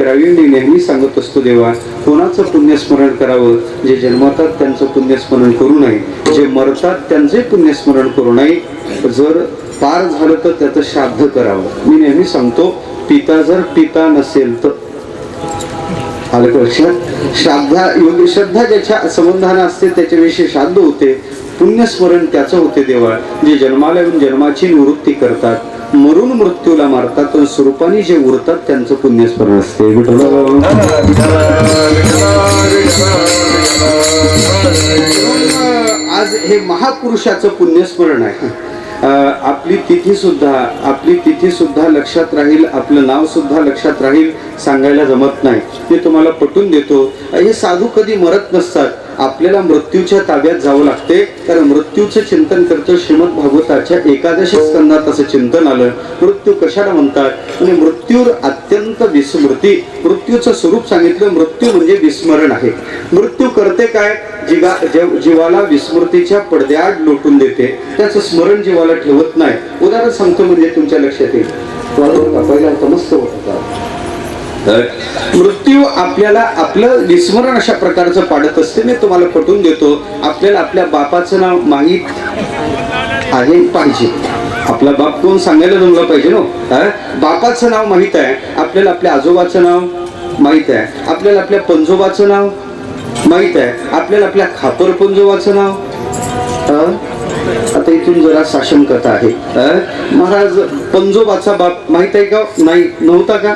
करावी मी नेहमी सांगत असतो देवा कोणाचं पुण्यस्मरण करावं? जे जन्मतात त्यांचं पुण्यस्मरण करू नये. जे मरतात त्यांचे पुण्यस्मरण करू नये. जर पार झालं तर त्याचं श्राद्ध करावं. मी नेहमी सांगतो पिता जर पिता नसेल तर आलं का लक्षात? श्राद्धा योग्य श्रद्धा ज्याच्या संबंधानं असते त्याच्याविषयी श्राद्ध होते. पुण्यस्मरण त्याचं होते देवा. जे जन्माला येऊन जन्माची निवृत्ती करतात. मरून मृत्यूला मारतात पण स्वरूपाने जे उरतात त्यांचं पुण्यस्मरण असते. आज हे महापुरुषाचं पुण्यस्मरण आहे. आपली तिथी सुद्धा आपली तिथी सुद्धा लक्षात राहील आपलं नाव सुद्धा लक्षात राहील सांगायला जमत नाही. ते तुम्हाला पटून देतो. हे साधू कधी मरत नसतात. आपल्याला मृत्यूच्या ताब्यात जावं लागते. कारण मृत्यूचं चिंतन करतो. श्रीमद भागवताच्या एकादश स्कंदात असं चिंतन आलं. मृत्यू कशाला म्हणतात? म्हणजे आणि मृत्यूर अत्यंत विस्मृती. मृत्यूचं स्वरूप सांगितलं. मृत्यू म्हणजे विस्मरण आहे. मृत्यू करते काय? जिगा जे जीवाला विस्मृतीच्या पडद्याआड लोटून देते. त्याचं स्मरण जीवाला ठेवत नाही. उदाहरण सांगतो म्हणजे तुमच्या लक्षात येईल. पहिला होता होता मृत्यू आपल्याला आपलं विस्मरण अशा प्रकारचं पाडत असते मी तुम्हाला पटवून देतो. आपल्याला आपल्या बापाचं नाव माहीत आहे पाहिजे. आपला बाप कोण सांगायला जमला पाहिजे ना हो? बापाचं नाव माहीत आहे आपल्याला आपल्या आजोबाचं नाव माहीत आहे आपल्याला आपल्या पंजोबाचं नाव माहीत आहे आपल्याला आपल्या खापर पंजोबाचं नाव आता इथून जरा साशंकता आहे. महाराज पंजोबाचा बाप माहीत आहे का? नाही नव्हता का?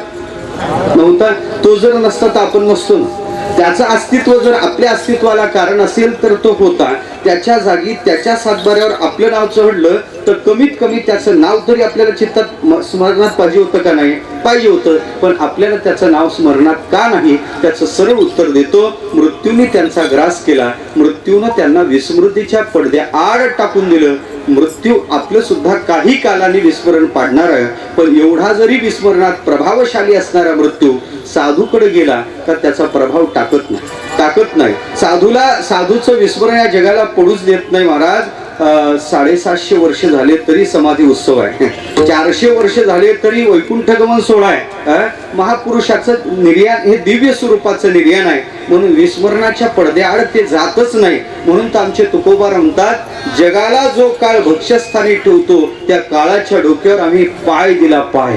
नव्हता तो जर नसता तर आपण नसतो ना. त्याचं अस्तित्व जर आपल्या अस्तित्वाला कारण असेल तर तो होता. त्याच्या जागी त्याच्या सातबाऱ्यावर आपलं नाव चढलं तर कमीत कमी त्याचं नाव तरी आपल्याला चित्तात स्मरणात पाहिजे होतं का नाही? पाहिजे होतं. पण आपल्याला त्याचं नाव स्मरणात का नाही? त्याचं सरळ उत्तर देतो. मृत्यूने त्यांचा ग्रास केला. मृत्यूनं त्यांना विस्मृतीच्या पडद्या आड टाकून दिलं. मृत्यू आपलं सुद्धा काही कालाने विस्मरण पाडणार आहे पण एवढा जरी विस्मरणात प्रभावशाली असणारा मृत्यू साधूकडे गेला तर त्याचा प्रभाव टाकत नाही. टाकत नाही. साधूला साधूचं विस्मरण या जगाला पडूच देत नाही महाराज. साडेसातशे वर्ष झाले तरी समाधी उत्सव आहे. चारशे वर्ष झाले तरी वैकुंठगमन सोहळा आहे. महापुरुषाचं निर्याण हे दिव्य स्वरूपाचं निर्याण आहे. म्हणून विस्मरणाच्या पडद्याआड ते जातच नाही. म्हणून तर आमचे तुकोबा म्हणतात जगाला जो काळ भक्ष्यस्थानी ठेवतो त्या काळाच्या डोक्यावर आम्ही पाय दिला पाय.